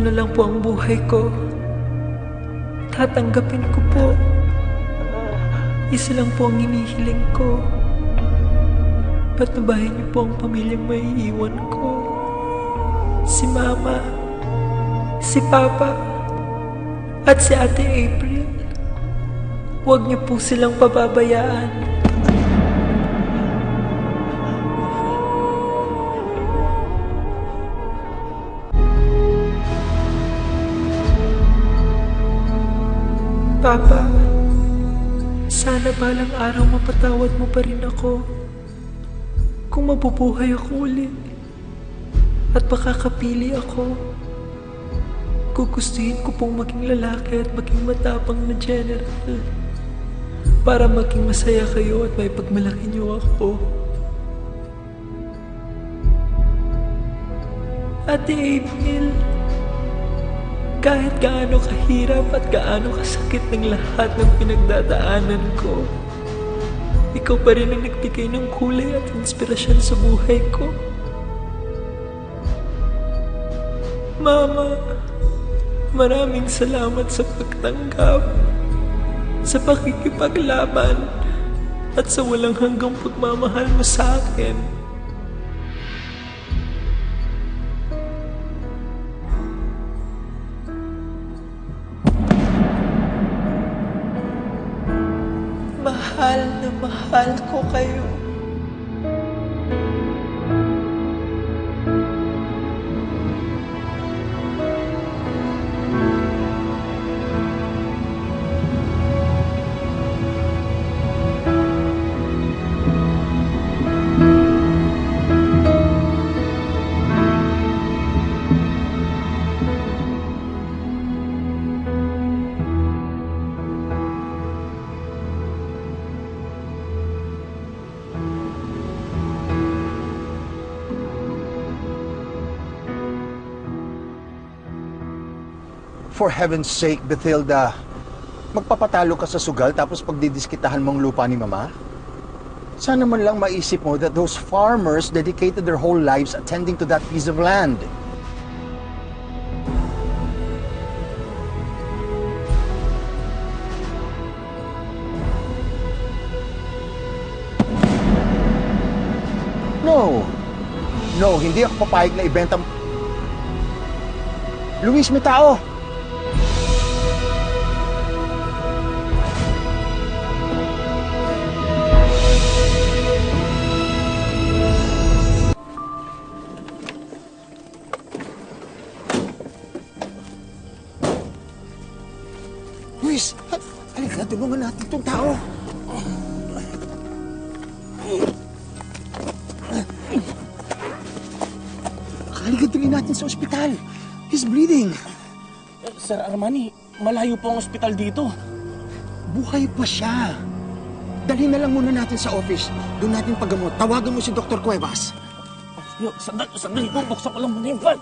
na lang po ang buhay ko. Tatanggapin ko po. Isa lang po ang inihiling ko. Patubayan niyo po ang pamilyang may iwan ko. Si Mama, si Papa, at si Ate April. Huwag niyo po silang pababayaan. Papa, sana balang araw mapatawad mo pa rin ako. Kung mabubuhay ako ulit at makakapili ako, gugustuhin ko pong maging lalaki at maging matapang na general para maging masaya kayo at may pagmalaki niyo ako. Ate April, kahit gaano kahirap at gaano kasakit ng lahat ng pinagdadaanan ko, ikaw pa rin ang nagbigay ng kulay at inspirasyon sa buhay ko. Mama, maraming salamat sa pagtanggap, sa pakikipaglaban, at sa walang hanggang pagmamahal mo sa akin. Mahal na mahal ko kayo. For heaven's sake, Bethilda, magpapatalo ka sa sugal tapos pagdidiskitahan mong lupa ni Mama? Sana man lang maisip mo that those farmers dedicated their whole lives attending to that piece of land. No. No, hindi ako papayag na ibenta. Luis, may tao! Luis, ha- halika, tulungan natin itong tao. Halika, dali natin sa ospital. He's bleeding. Sir Armani, malayo po ang ospital dito. Buhay pa siya. Dali na lang muna natin sa office. Doon natin paggamot. Tawagan mo si Dr. Cuevas. Yo, sandali, sandali po, buksan ko lang muna yung van.